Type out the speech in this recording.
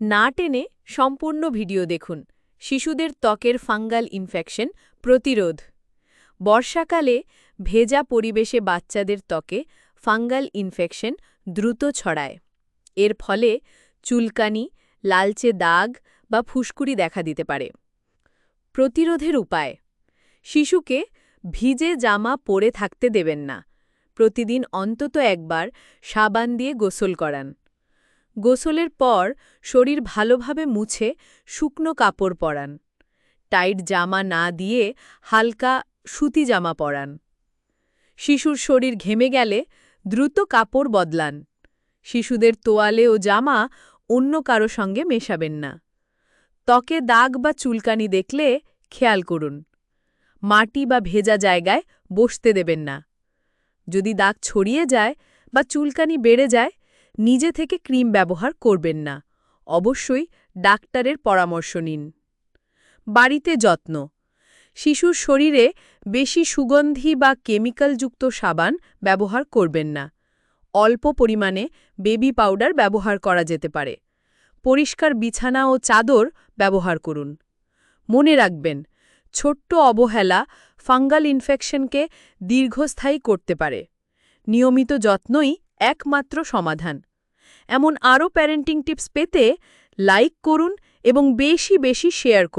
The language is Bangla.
না টেনে সম্পূর্ণ ভিডিও দেখুন। শিশুদের ত্বকের ফাঙ্গাল ইনফেকশন প্রতিরোধ। বর্ষাকালে ভেজা পরিবেশে বাচ্চাদের ত্বকে ফাঙ্গাল ইনফেকশন দ্রুত ছড়ায়। এর ফলে চুলকানি, লালচে দাগ বা ফুসকুড়ি দেখা দিতে পারে। প্রতিরোধের উপায়। শিশুকে ভিজে জামা পরে থাকতে দেবেন না। প্রতিদিন অন্তত একবার সাবান দিয়ে গোসল করান। গোসলের পর শরীর ভালোভাবে মুছে শুকনো কাপড় পরান। টাইট জামা না দিয়ে হালকা সুতি জামা পরান। শিশুর শরীর ঘেমে গেলে দ্রুত কাপড় বদলান। শিশুদের তোয়ালে ও জামা অন্য কারও সঙ্গে মেশাবেন না। ত্বকে দাগ বা চুলকানি দেখলে খেয়াল করুন। মাটি বা ভেজা জায়গায় বসতে দেবেন না। যদি দাগ ছড়িয়ে যায় বা চুলকানি বেড়ে যায় নিজে থেকে ক্রিম ব্যবহার করবেন না। অবশ্যই ডাক্তারের পরামর্শ নিন। বাড়িতে যত্ন। শিশুর শরীরে বেশি সুগন্ধি বা কেমিক্যালযুক্ত সাবান ব্যবহার করবেন না। অল্প পরিমাণে বেবি পাউডার ব্যবহার করা যেতে পারে। পরিষ্কার বিছানা ও চাদর ব্যবহার করুন। মনে রাখবেন, ছোট্ট অবহেলা ফাঙ্গাল ইনফেকশনকে দীর্ঘস্থায়ী করতে পারে। নিয়মিত যত্নই একমাত্র সমাধান। এমন আরও প্যারেন্টিং টিপস পেতে লাইক করুন এবং বেশি বেশি শেয়ার করুন।